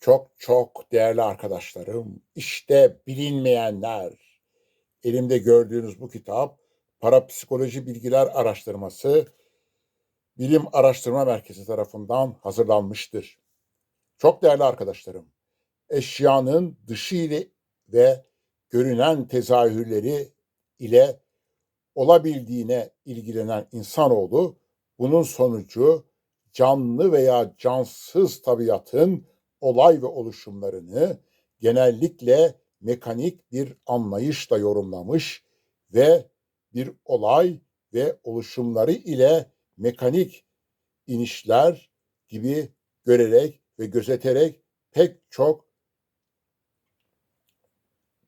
Çok çok değerli arkadaşlarım, işte bilinmeyenler. Elimde gördüğünüz bu kitap Parapsikoloji Bilgiler Araştırması Bilim Araştırma Merkezi tarafından hazırlanmıştır. Çok değerli arkadaşlarım, eşyanın dışı ile ve görünen tezahürleri ile olabildiğine ilgilenen insanoğlu bunun sonucu canlı veya cansız tabiatın olay ve oluşumlarını genellikle mekanik bir anlayışla yorumlamış ve bir olay ve oluşumları ile mekanik inişler gibi görerek ve gözeterek pek çok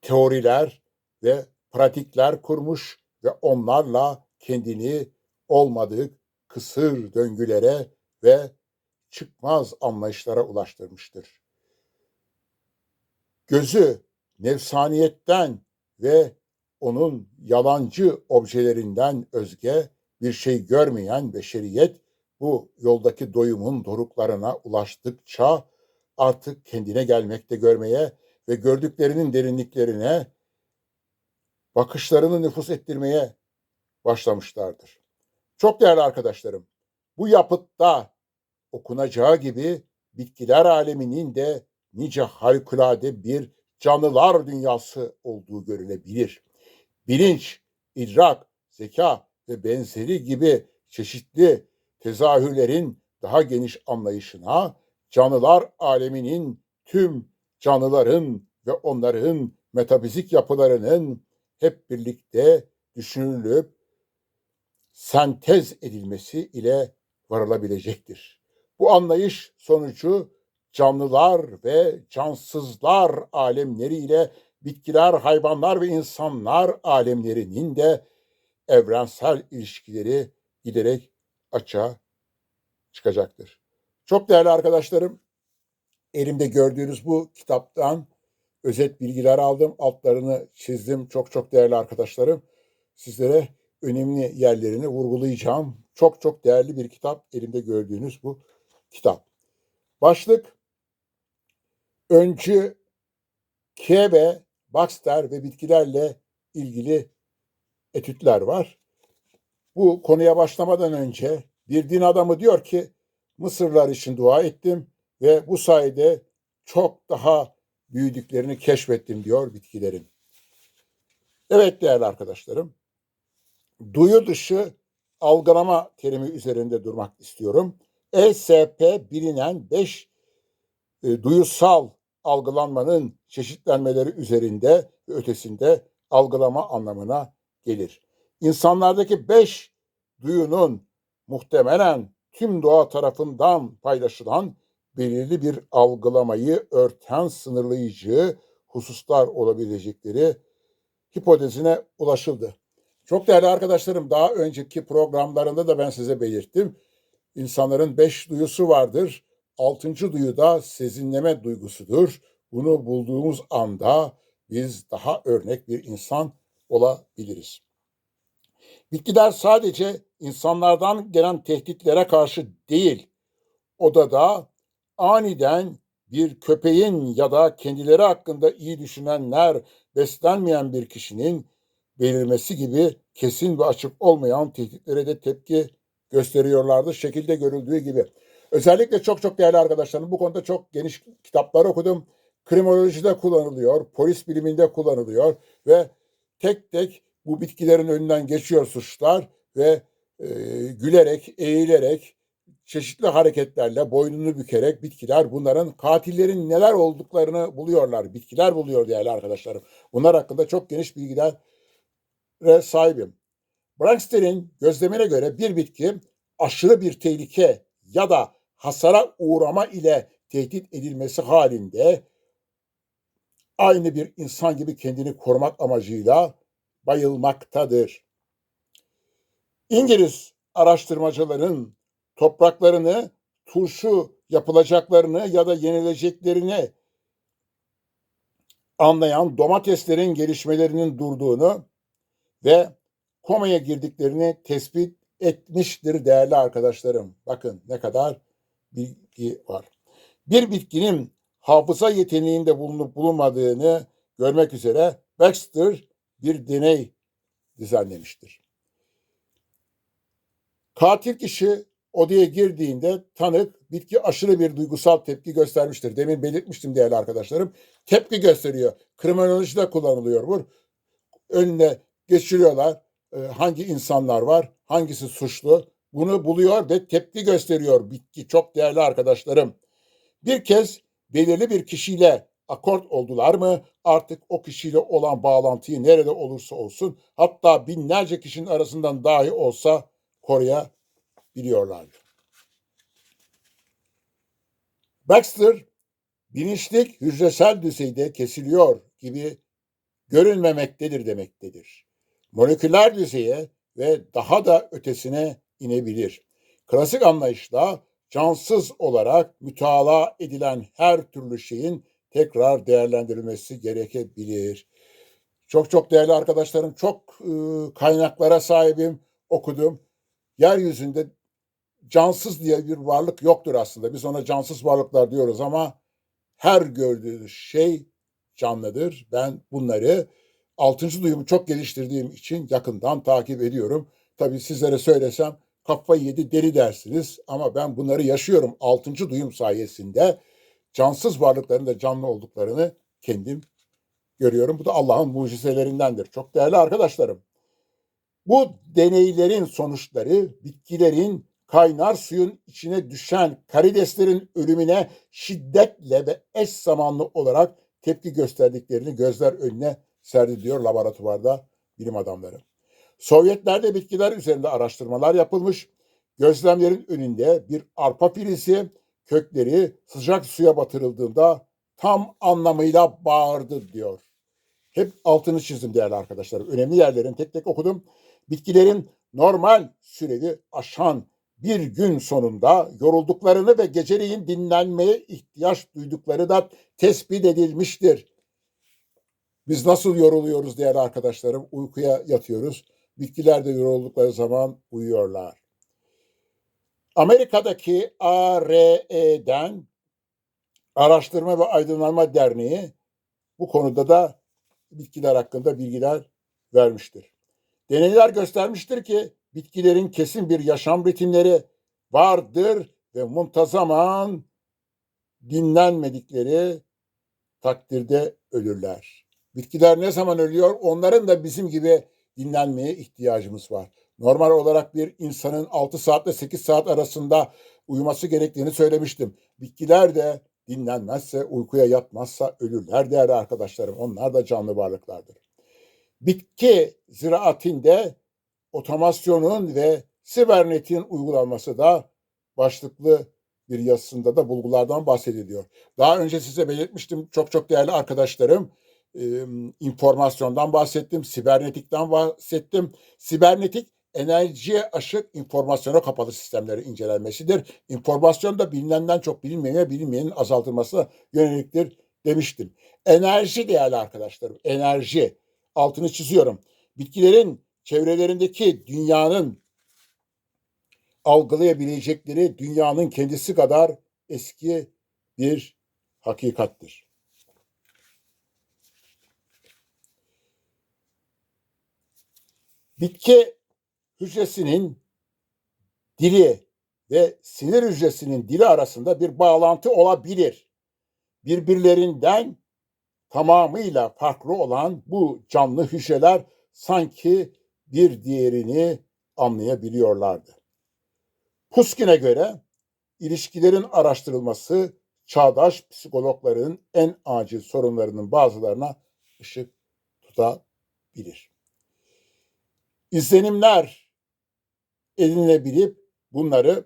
teoriler ve pratikler kurmuş ve onlarla kendini olmadık kısır döngülere ve çıkmaz anlayışlara ulaştırmıştır. Gözü nefsaniyetten ve onun yalancı objelerinden özge bir şey görmeyen beşeriyet bu yoldaki doyumun doruklarına ulaştıkça artık kendine gelmekte görmeye ve gördüklerinin derinliklerine bakışlarını nüfus ettirmeye başlamışlardır. Çok değerli arkadaşlarım, bu yapıtta okunacağı gibi bitkiler aleminin de nice harikulade bir canlılar dünyası olduğu görülebilir. Bilinç, idrak, zeka ve benzeri gibi çeşitli tezahürlerin daha geniş anlayışına canlılar aleminin tüm canlıların ve onların metafizik yapılarının hep birlikte düşünülüp sentez edilmesi ile varılabilecektir. Bu anlayış sonucu canlılar ve cansızlar alemleriyle bitkiler, hayvanlar ve insanlar alemlerinin de evrensel ilişkileri giderek açığa çıkacaktır. Çok değerli arkadaşlarım, elimde gördüğünüz bu kitaptan özet bilgiler aldım. Altlarını çizdim. Çok çok değerli arkadaşlarım. Sizlere önemli yerlerini vurgulayacağım. Çok çok değerli bir kitap. Elimde gördüğünüz bu kitap. Başlık öncü Kebe, Baxter ve bitkilerle ilgili etütler var. Bu konuya başlamadan önce bir din adamı diyor ki Mısırlar için dua ettim ve bu sayede çok daha büyüdüklerini keşfettim diyor bitkilerin. Evet değerli arkadaşlarım, duyu dışı algılama terimi üzerinde durmak istiyorum. ESP bilinen beş e, duyusal algılanmanın çeşitlenmeleri üzerinde ve ötesinde algılama anlamına gelir. İnsanlardaki beş duyunun muhtemelen tüm doğa tarafından paylaşılan belirli bir algılamayı örten sınırlayıcı hususlar olabilecekleri hipotezine ulaşıldı. Çok değerli arkadaşlarım daha önceki programlarında da ben size belirttim. İnsanların beş duyusu vardır. Altıncı duyu da sezinleme duygusudur. Bunu bulduğumuz anda biz daha örnek bir insan olabiliriz. Bitkiler sadece insanlardan gelen tehditlere karşı değil, odada aniden bir köpeğin ya da kendileri hakkında iyi düşünenler beslenmeyen bir kişinin belirmesi gibi kesin ve açık olmayan tehditlere de tepki gösteriyorlardı. Şekilde görüldüğü gibi. Özellikle çok çok değerli arkadaşlarım bu konuda çok geniş kitaplar okudum. Kriminolojide kullanılıyor, polis biliminde kullanılıyor ve tek tek bu bitkilerin önünden geçiyor suçlar ve e, gülerek, eğilerek, çeşitli hareketlerle, boynunu bükerek bitkiler bunların katillerin neler olduklarını buluyorlar. Bitkiler buluyor değerli arkadaşlarım. Bunlar hakkında çok geniş bilgilere sahibim. Brankster'in gözlemine göre bir bitki aşırı bir tehlike ya da hasara uğrama ile tehdit edilmesi halinde aynı bir insan gibi kendini korumak amacıyla bayılmaktadır. İngiliz araştırmacıların topraklarını turşu yapılacaklarını ya da yenileceklerini anlayan domateslerin gelişmelerinin durduğunu ve komaya girdiklerini tespit etmiştir değerli arkadaşlarım. Bakın ne kadar bilgi var. Bir bitkinin hafıza yeteneğinde bulunup bulunmadığını görmek üzere Baxter bir deney düzenlemiştir. Katil kişi odaya girdiğinde tanık bitki aşırı bir duygusal tepki göstermiştir. Demin belirtmiştim değerli arkadaşlarım. Tepki gösteriyor. Kriminolojide kullanılıyor bu. Önüne geçiriyorlar. Ee, hangi insanlar var, hangisi suçlu. Bunu buluyor ve tepki gösteriyor bitki. Çok değerli arkadaşlarım. Bir kez belirli bir kişiyle akort oldular mı artık o kişiyle olan bağlantıyı nerede olursa olsun hatta binlerce kişinin arasından dahi olsa koruyabiliyorlardı. Baxter bilinçlik hücresel düzeyde kesiliyor gibi görünmemektedir demektedir. Moleküler düzeye ve daha da ötesine inebilir. Klasik anlayışla cansız olarak mütalaa edilen her türlü şeyin tekrar değerlendirilmesi gerekebilir. Çok çok değerli arkadaşlarım, çok e, kaynaklara sahibim, okudum. Yeryüzünde cansız diye bir varlık yoktur aslında. Biz ona cansız varlıklar diyoruz ama her gördüğünüz şey canlıdır. Ben bunları altıncı duyumu çok geliştirdiğim için yakından takip ediyorum. Tabii sizlere söylesem kafayı yedi deli dersiniz ama ben bunları yaşıyorum altıncı duyum sayesinde cansız varlıkların da canlı olduklarını kendim görüyorum. Bu da Allah'ın mucizelerindendir. Çok değerli arkadaşlarım. Bu deneylerin sonuçları bitkilerin kaynar suyun içine düşen karideslerin ölümüne şiddetle ve eş zamanlı olarak tepki gösterdiklerini gözler önüne serdi diyor laboratuvarda bilim adamları. Sovyetlerde bitkiler üzerinde araştırmalar yapılmış. Gözlemlerin önünde bir arpa filisi kökleri sıcak suya batırıldığında tam anlamıyla bağırdı diyor. Hep altını çizdim değerli arkadaşlar. Önemli yerlerin tek tek okudum. Bitkilerin normal süreli aşan bir gün sonunda yorulduklarını ve geceleyin dinlenmeye ihtiyaç duydukları da tespit edilmiştir. Biz nasıl yoruluyoruz değerli arkadaşlarım? Uykuya yatıyoruz. Bitkiler de yoruldukları zaman uyuyorlar. Amerika'daki ARE'den Araştırma ve Aydınlanma Derneği bu konuda da bitkiler hakkında bilgiler vermiştir. Deneyler göstermiştir ki bitkilerin kesin bir yaşam ritimleri vardır ve muntazaman dinlenmedikleri takdirde ölürler. Bitkiler ne zaman ölüyor? Onların da bizim gibi dinlenmeye ihtiyacımız var. Normal olarak bir insanın 6 saatle 8 saat arasında uyuması gerektiğini söylemiştim. Bitkiler de dinlenmezse, uykuya yatmazsa ölürler değerli arkadaşlarım. Onlar da canlı varlıklardır. Bitki ziraatinde otomasyonun ve sibernetin uygulanması da başlıklı bir yazısında da bulgulardan bahsediliyor. Daha önce size belirtmiştim çok çok değerli arkadaşlarım informasyondan bahsettim, sibernetikten bahsettim. Sibernetik enerjiye aşık informasyona kapalı sistemleri incelenmesidir. İnformasyon da bilinenden çok bilinmeye, bilinmeyenin azaltılması yöneliktir demiştim. Enerji değerli arkadaşlarım, enerji. Altını çiziyorum. Bitkilerin çevrelerindeki dünyanın algılayabilecekleri dünyanın kendisi kadar eski bir hakikattir. Bitki hücresinin dili ve sinir hücresinin dili arasında bir bağlantı olabilir. Birbirlerinden tamamıyla farklı olan bu canlı hücreler sanki bir diğerini anlayabiliyorlardı. Puskin'e göre ilişkilerin araştırılması çağdaş psikologların en acil sorunlarının bazılarına ışık tutabilir izlenimler edinebilip bunları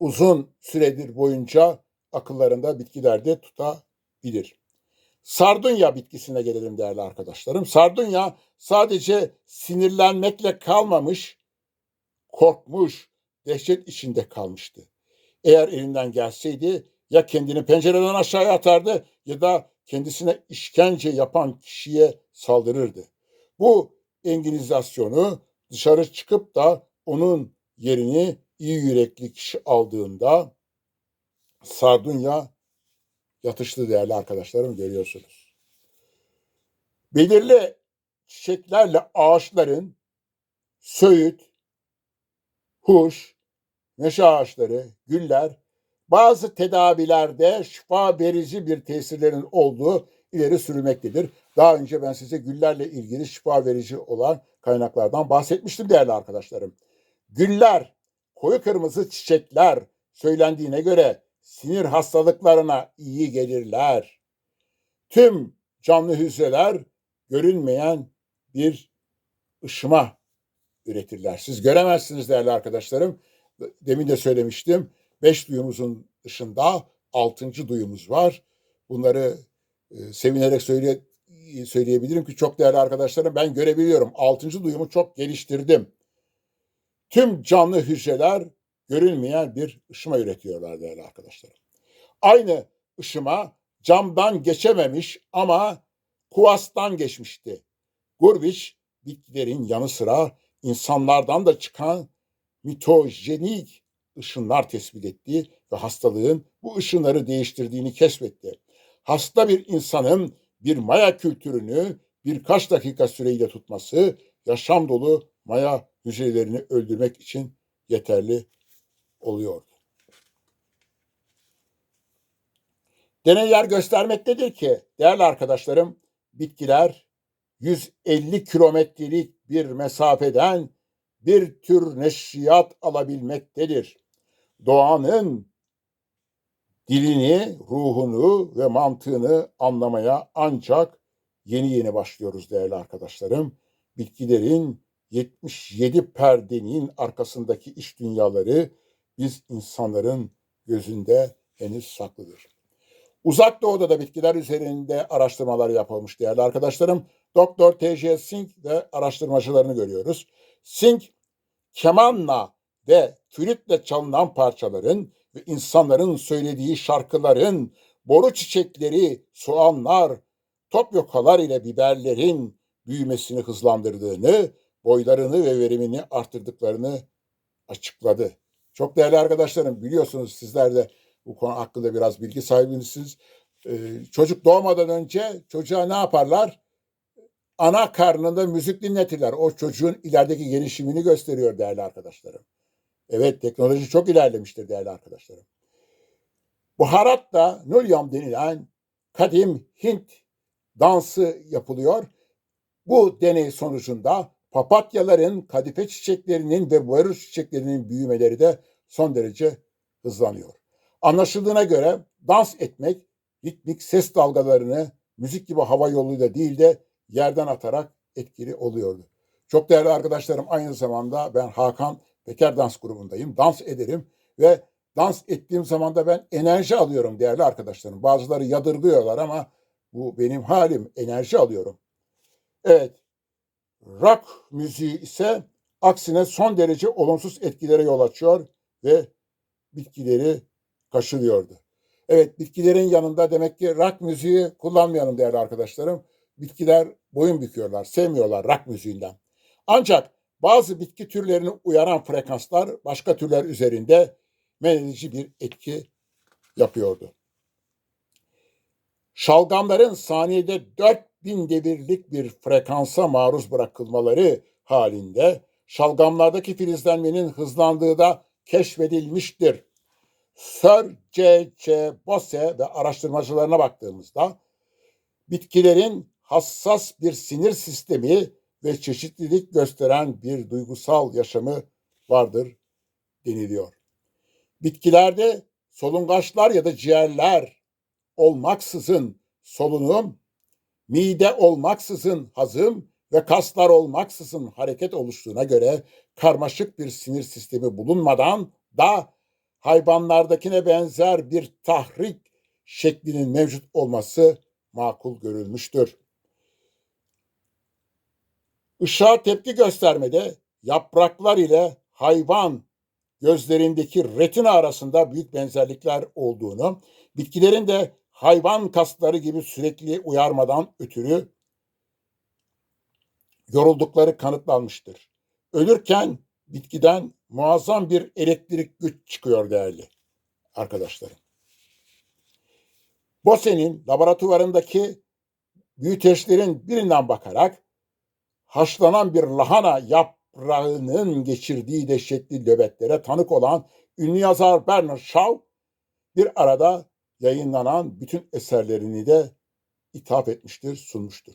uzun süredir boyunca akıllarında bitkilerde tutabilir. Sardunya bitkisine gelelim değerli arkadaşlarım. Sardunya sadece sinirlenmekle kalmamış, korkmuş, dehşet içinde kalmıştı. Eğer elinden gelseydi ya kendini pencereden aşağıya atardı ya da kendisine işkence yapan kişiye saldırırdı. Bu İngilizasyonu dışarı çıkıp da onun yerini iyi yürekli kişi aldığında Sardunya yatıştı değerli arkadaşlarım görüyorsunuz. Belirli çiçeklerle ağaçların söğüt, huş, meşe ağaçları, güller bazı tedavilerde şifa verici bir tesirlerin olduğu ileri sürülmektedir. Daha önce ben size güllerle ilgili şifa verici olan kaynaklardan bahsetmiştim değerli arkadaşlarım. Güller, koyu kırmızı çiçekler söylendiğine göre sinir hastalıklarına iyi gelirler. Tüm canlı hücreler görünmeyen bir ışıma üretirler. Siz göremezsiniz değerli arkadaşlarım. Demin de söylemiştim. Beş duyumuzun dışında altıncı duyumuz var. Bunları e, sevinerek söyle, söyleyebilirim ki çok değerli arkadaşlarım ben görebiliyorum. Altıncı duyumu çok geliştirdim. Tüm canlı hücreler görünmeyen bir ışıma üretiyorlar değerli arkadaşlarım. Aynı ışıma camdan geçememiş ama kuvastan geçmişti. Gurbiç bitkilerin yanı sıra insanlardan da çıkan mitojenik ışınlar tespit etti ve hastalığın bu ışınları değiştirdiğini keşfetti. Hasta bir insanın bir maya kültürünü birkaç dakika süreyle tutması yaşam dolu maya hücrelerini öldürmek için yeterli oluyordu. Deneyler göstermektedir ki değerli arkadaşlarım bitkiler 150 kilometrelik bir mesafeden bir tür neşriyat alabilmektedir. Doğanın dilini, ruhunu ve mantığını anlamaya ancak yeni yeni başlıyoruz değerli arkadaşlarım. Bitkilerin 77 perdenin arkasındaki iş dünyaları biz insanların gözünde henüz saklıdır. Uzak Doğu'da da bitkiler üzerinde araştırmalar yapılmış değerli arkadaşlarım. Doktor T.J. Singh ve araştırmacılarını görüyoruz. Singh, kemanla ve flütle çalınan parçaların ve insanların söylediği şarkıların, boru çiçekleri, soğanlar, topyokalar ile biberlerin büyümesini hızlandırdığını, boylarını ve verimini arttırdıklarını açıkladı. Çok değerli arkadaşlarım biliyorsunuz sizler de bu konu hakkında biraz bilgi sahibisiniz. Ee, çocuk doğmadan önce çocuğa ne yaparlar? Ana karnında müzik dinletirler. O çocuğun ilerideki gelişimini gösteriyor değerli arkadaşlarım. Evet teknoloji çok ilerlemiştir değerli arkadaşlarım. Buharat da Nulyam denilen kadim Hint dansı yapılıyor. Bu deney sonucunda papatyaların, kadife çiçeklerinin ve boyarus çiçeklerinin büyümeleri de son derece hızlanıyor. Anlaşıldığına göre dans etmek ritmik ses dalgalarını müzik gibi hava yoluyla değil de yerden atarak etkili oluyordu. Çok değerli arkadaşlarım aynı zamanda ben Hakan Peker Dans grubundayım. Dans ederim ve dans ettiğim zaman da ben enerji alıyorum değerli arkadaşlarım. Bazıları yadırgıyorlar ama bu benim halim. Enerji alıyorum. Evet. Rock müziği ise aksine son derece olumsuz etkilere yol açıyor ve bitkileri kaşılıyordu. Evet bitkilerin yanında demek ki rock müziği kullanmayalım değerli arkadaşlarım. Bitkiler boyun büküyorlar, sevmiyorlar rock müziğinden. Ancak bazı bitki türlerini uyaran frekanslar başka türler üzerinde men bir etki yapıyordu. Şalgamların saniyede 4000 devirlik bir frekansa maruz bırakılmaları halinde şalgamlardaki filizlenmenin hızlandığı da keşfedilmiştir. Sir C. C. Bose ve araştırmacılarına baktığımızda bitkilerin hassas bir sinir sistemi ve çeşitlilik gösteren bir duygusal yaşamı vardır deniliyor. Bitkilerde solungaçlar ya da ciğerler olmaksızın solunum, mide olmaksızın hazım ve kaslar olmaksızın hareket oluştuğuna göre karmaşık bir sinir sistemi bulunmadan da hayvanlardakine benzer bir tahrik şeklinin mevcut olması makul görülmüştür. Işığa tepki göstermede yapraklar ile hayvan gözlerindeki retina arasında büyük benzerlikler olduğunu, bitkilerin de hayvan kasları gibi sürekli uyarmadan ötürü yoruldukları kanıtlanmıştır. Ölürken bitkiden muazzam bir elektrik güç çıkıyor değerli arkadaşlarım. Bose'nin laboratuvarındaki büyüteçlerin birinden bakarak haşlanan bir lahana yaprağının geçirdiği dehşetli nöbetlere tanık olan ünlü yazar Bernard Shaw bir arada yayınlanan bütün eserlerini de ithaf etmiştir, sunmuştur.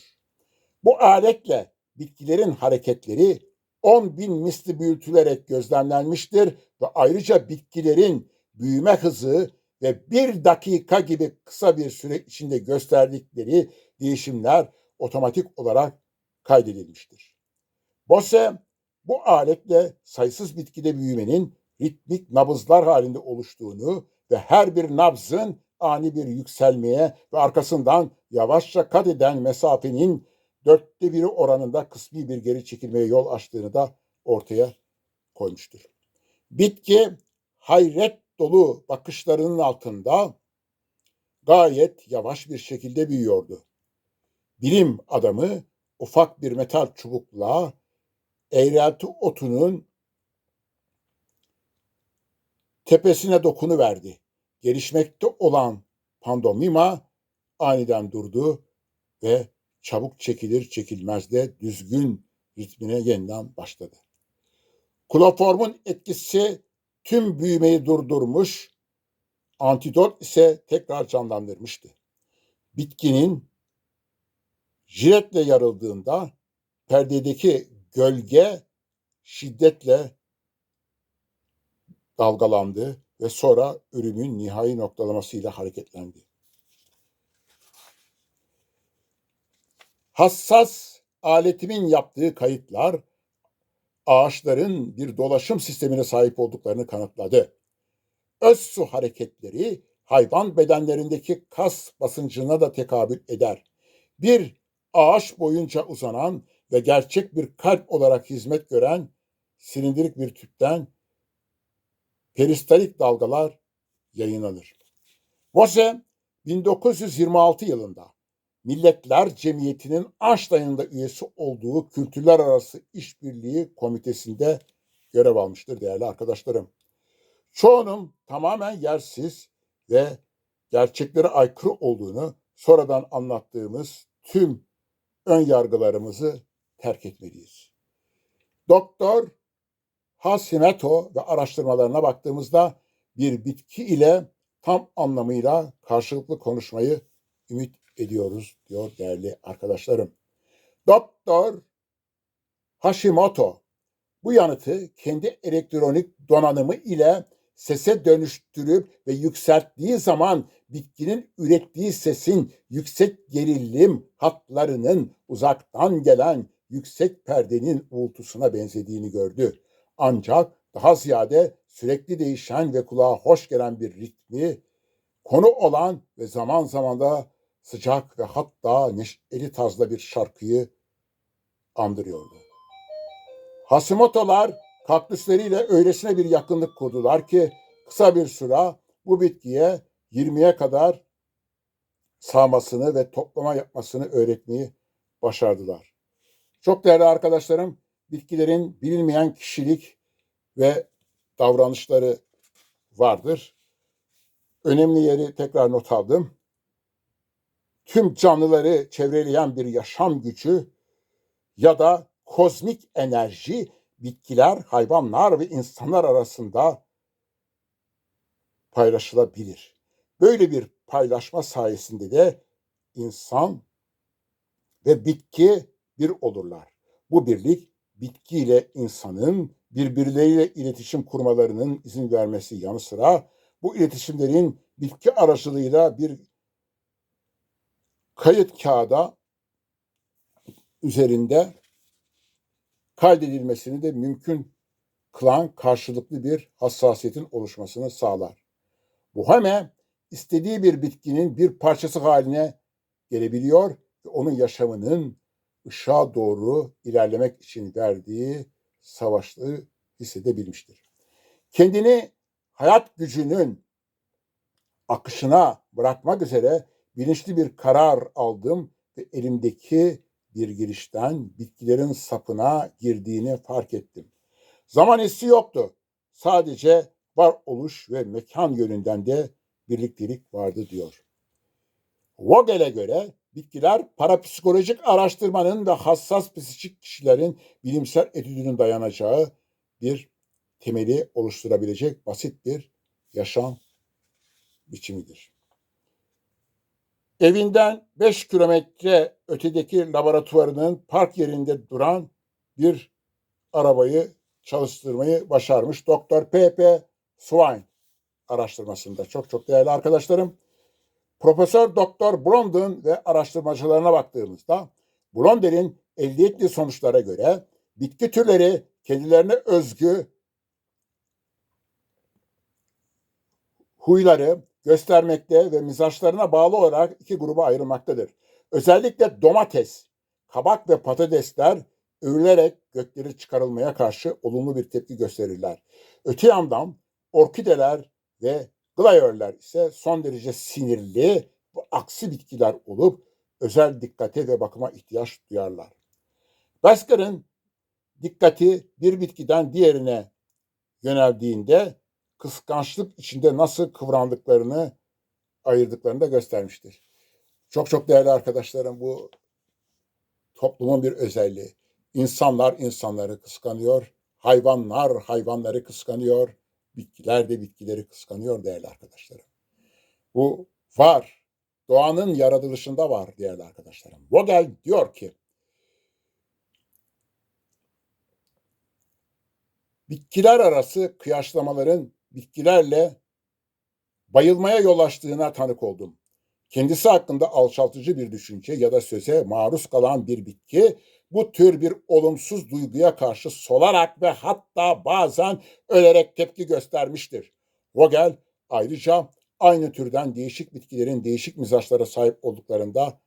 Bu aletle bitkilerin hareketleri 10 bin misli büyütülerek gözlemlenmiştir ve ayrıca bitkilerin büyüme hızı ve bir dakika gibi kısa bir süre içinde gösterdikleri değişimler otomatik olarak kaydedilmiştir. Bose bu aletle sayısız bitkide büyümenin ritmik nabızlar halinde oluştuğunu ve her bir nabzın ani bir yükselmeye ve arkasından yavaşça kat eden mesafenin dörtte biri oranında kısmi bir geri çekilmeye yol açtığını da ortaya koymuştur. Bitki hayret dolu bakışlarının altında gayet yavaş bir şekilde büyüyordu. Bilim adamı ufak bir metal çubukla eğrelti otunun tepesine dokunu verdi. Gelişmekte olan pandomima aniden durdu ve çabuk çekilir çekilmez de düzgün ritmine yeniden başladı. Kloroformun etkisi tüm büyümeyi durdurmuş, antidot ise tekrar canlandırmıştı. Bitkinin jiletle yarıldığında perdedeki gölge şiddetle dalgalandı ve sonra ürümün nihai noktalamasıyla hareketlendi. Hassas aletimin yaptığı kayıtlar ağaçların bir dolaşım sistemine sahip olduklarını kanıtladı. Öz su hareketleri hayvan bedenlerindeki kas basıncına da tekabül eder. Bir ağaç boyunca uzanan ve gerçek bir kalp olarak hizmet gören silindirik bir tüpten peristalik dalgalar yayınlanır. Vose 1926 yılında Milletler Cemiyeti'nin Einstein'da üyesi olduğu Kültürler Arası İşbirliği Komitesi'nde görev almıştır değerli arkadaşlarım. Çoğunun tamamen yersiz ve gerçeklere aykırı olduğunu sonradan anlattığımız tüm ön yargılarımızı terk etmeliyiz. Doktor Hasimeto ve araştırmalarına baktığımızda bir bitki ile tam anlamıyla karşılıklı konuşmayı ümit ediyoruz diyor değerli arkadaşlarım. Doktor Hashimoto bu yanıtı kendi elektronik donanımı ile sese dönüştürüp ve yükselttiği zaman bitkinin ürettiği sesin yüksek gerilim hatlarının uzaktan gelen yüksek perdenin uğultusuna benzediğini gördü. Ancak daha ziyade sürekli değişen ve kulağa hoş gelen bir ritmi, konu olan ve zaman zaman da sıcak ve hatta neşeli tarzda bir şarkıyı andırıyordu. Hasimotolar kaktüsleriyle öylesine bir yakınlık kurdular ki kısa bir süre bu bitkiye 20'ye kadar sağmasını ve toplama yapmasını öğretmeyi başardılar. Çok değerli arkadaşlarım, bitkilerin bilinmeyen kişilik ve davranışları vardır. Önemli yeri tekrar not aldım tüm canlıları çevreleyen bir yaşam gücü ya da kozmik enerji bitkiler, hayvanlar ve insanlar arasında paylaşılabilir. Böyle bir paylaşma sayesinde de insan ve bitki bir olurlar. Bu birlik bitki ile insanın birbirleriyle iletişim kurmalarının izin vermesi yanı sıra bu iletişimlerin bitki aracılığıyla bir kayıt kağıda üzerinde kaydedilmesini de mümkün kılan karşılıklı bir hassasiyetin oluşmasını sağlar. Bu hemen istediği bir bitkinin bir parçası haline gelebiliyor ve onun yaşamının ışığa doğru ilerlemek için verdiği savaşlığı hissedebilmiştir. Kendini hayat gücünün akışına bırakmak üzere bilinçli bir karar aldım ve elimdeki bir girişten bitkilerin sapına girdiğini fark ettim. Zaman hissi yoktu. Sadece var oluş ve mekan yönünden de birliktelik vardı diyor. Vogel'e göre bitkiler parapsikolojik araştırmanın ve hassas psikik kişilerin bilimsel etüdünün dayanacağı bir temeli oluşturabilecek basit bir yaşam biçimidir. Evinden 5 kilometre ötedeki laboratuvarının park yerinde duran bir arabayı çalıştırmayı başarmış Doktor P.P. Swine araştırmasında. Çok çok değerli arkadaşlarım. Profesör Doktor Blondin ve araştırmacılarına baktığımızda Blondin'in elde ettiği sonuçlara göre bitki türleri kendilerine özgü huyları göstermekte ve mizaçlarına bağlı olarak iki gruba ayrılmaktadır. Özellikle domates, kabak ve patatesler övülerek gökleri çıkarılmaya karşı olumlu bir tepki gösterirler. Öte yandan orkideler ve glayörler ise son derece sinirli ve aksi bitkiler olup özel dikkate ve bakıma ihtiyaç duyarlar. Basker'ın dikkati bir bitkiden diğerine yöneldiğinde kıskançlık içinde nasıl kıvrandıklarını ayırdıklarını da göstermiştir. Çok çok değerli arkadaşlarım bu toplumun bir özelliği. İnsanlar insanları kıskanıyor, hayvanlar hayvanları kıskanıyor, bitkiler de bitkileri kıskanıyor değerli arkadaşlarım. Bu var. Doğanın yaratılışında var değerli arkadaşlarım. Vogel diyor ki bitkiler arası kıyaslamaların bitkilerle bayılmaya yol açtığına tanık oldum. Kendisi hakkında alçaltıcı bir düşünce ya da söze maruz kalan bir bitki bu tür bir olumsuz duyguya karşı solarak ve hatta bazen ölerek tepki göstermiştir. Vogel ayrıca aynı türden değişik bitkilerin değişik mizaçlara sahip olduklarında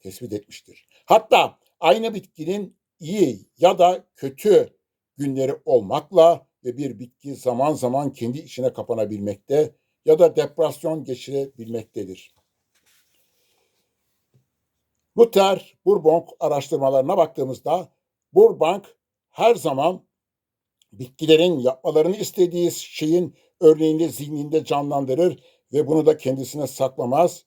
tespit etmiştir. Hatta aynı bitkinin iyi ya da kötü günleri olmakla ve bir bitki zaman zaman kendi içine kapanabilmekte ya da depresyon geçirebilmektedir. Luther Burbank araştırmalarına baktığımızda Burbank her zaman bitkilerin yapmalarını istediği şeyin örneğini zihninde canlandırır ve bunu da kendisine saklamaz,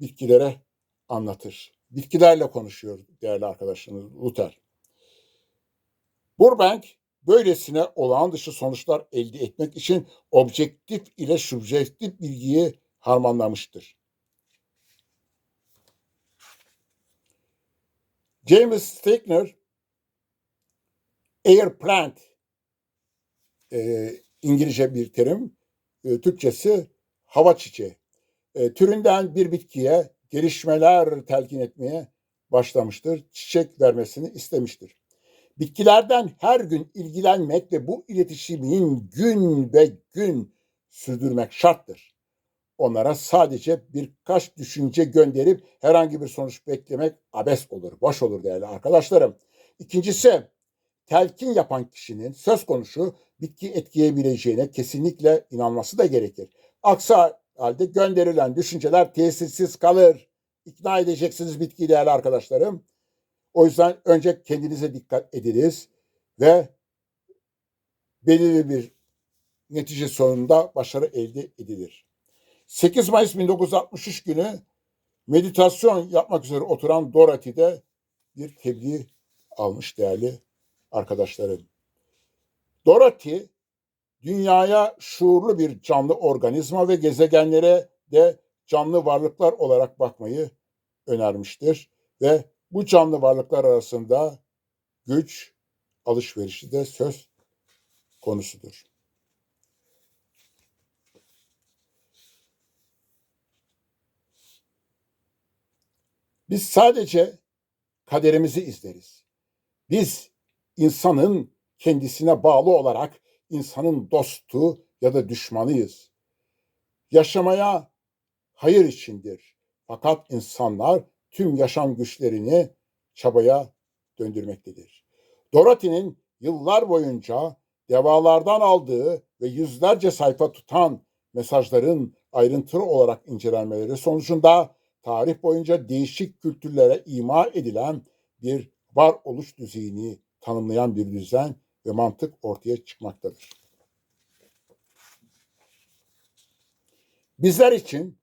bitkilere anlatır. Bitkilerle konuşuyor değerli arkadaşımız Luther. Burbank böylesine olağan dışı sonuçlar elde etmek için objektif ile subjektif bilgiyi harmanlamıştır. James Stegner air plant e, İngilizce bir terim, e, Türkçesi hava çiçeği. E, türünden bir bitkiye gelişmeler telkin etmeye başlamıştır. Çiçek vermesini istemiştir. Bitkilerden her gün ilgilenmek ve bu iletişimin gün ve gün sürdürmek şarttır. Onlara sadece birkaç düşünce gönderip herhangi bir sonuç beklemek abes olur, boş olur değerli arkadaşlarım. İkincisi, telkin yapan kişinin söz konusu bitki etkileyebileceğine kesinlikle inanması da gerekir. Aksi halde gönderilen düşünceler tesirsiz kalır. İkna edeceksiniz bitkiyi değerli arkadaşlarım. O yüzden önce kendinize dikkat ediniz ve belirli bir netice sonunda başarı elde edilir. 8 Mayıs 1963 günü meditasyon yapmak üzere oturan Dorothy'de bir tebliğ almış değerli arkadaşlarım. Dorothy dünyaya şuurlu bir canlı organizma ve gezegenlere de canlı varlıklar olarak bakmayı önermiştir ve bu canlı varlıklar arasında güç alışverişi de söz konusudur. Biz sadece kaderimizi izleriz. Biz insanın kendisine bağlı olarak insanın dostu ya da düşmanıyız. Yaşamaya hayır içindir. Fakat insanlar tüm yaşam güçlerini çabaya döndürmektedir. Dorothy'nin yıllar boyunca devalardan aldığı ve yüzlerce sayfa tutan mesajların ayrıntılı olarak incelenmeleri sonucunda tarih boyunca değişik kültürlere ima edilen bir varoluş düzeyini tanımlayan bir düzen ve mantık ortaya çıkmaktadır. Bizler için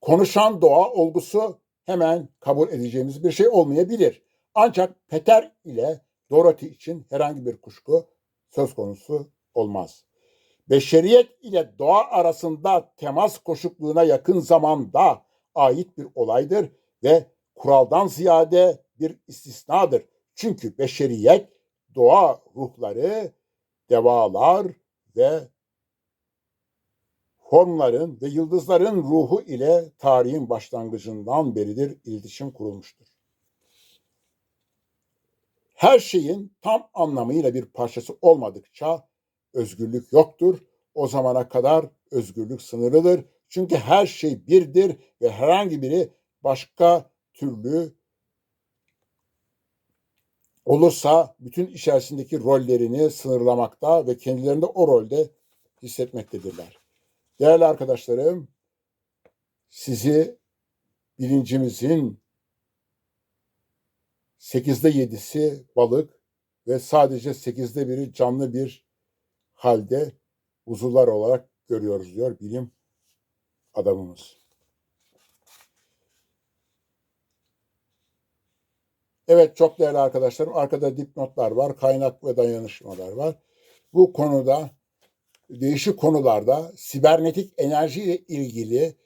konuşan doğa olgusu hemen kabul edeceğimiz bir şey olmayabilir. Ancak Peter ile Dorothy için herhangi bir kuşku söz konusu olmaz. Beşeriyet ile doğa arasında temas koşukluğuna yakın zamanda ait bir olaydır ve kuraldan ziyade bir istisnadır. Çünkü beşeriyet doğa ruhları, devalar ve formların ve yıldızların ruhu ile tarihin başlangıcından beridir iletişim kurulmuştur. Her şeyin tam anlamıyla bir parçası olmadıkça özgürlük yoktur. O zamana kadar özgürlük sınırlıdır. Çünkü her şey birdir ve herhangi biri başka türlü olursa bütün içerisindeki rollerini sınırlamakta ve kendilerini o rolde hissetmektedirler. Değerli arkadaşlarım, sizi bilincimizin sekizde yedisi balık ve sadece sekizde biri canlı bir halde uzuvlar olarak görüyoruz diyor bilim adamımız. Evet çok değerli arkadaşlarım arkada dipnotlar var, kaynak ve dayanışmalar var. Bu konuda değişik konularda sibernetik enerji ile ilgili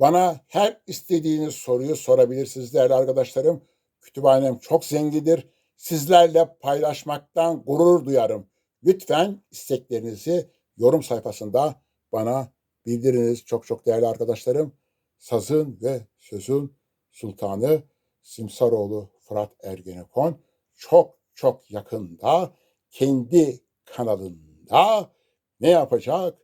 bana her istediğiniz soruyu sorabilirsiniz değerli arkadaşlarım. Kütüphanem çok zengindir. Sizlerle paylaşmaktan gurur duyarım. Lütfen isteklerinizi yorum sayfasında bana bildiriniz çok çok değerli arkadaşlarım. Sazın ve sözün sultanı Simsaroğlu Fırat Ergenekon çok çok yakında kendi kanalında ne yapacak?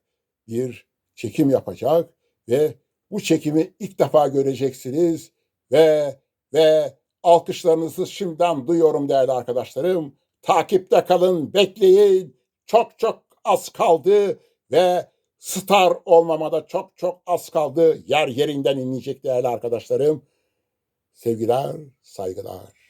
Bir çekim yapacak ve bu çekimi ilk defa göreceksiniz ve ve alkışlarınızı şimdiden duyuyorum değerli arkadaşlarım. Takipte kalın, bekleyin. Çok çok az kaldı ve star olmamada çok çok az kaldı. Yer yerinden inleyecek değerli arkadaşlarım. Sevgiler, saygılar.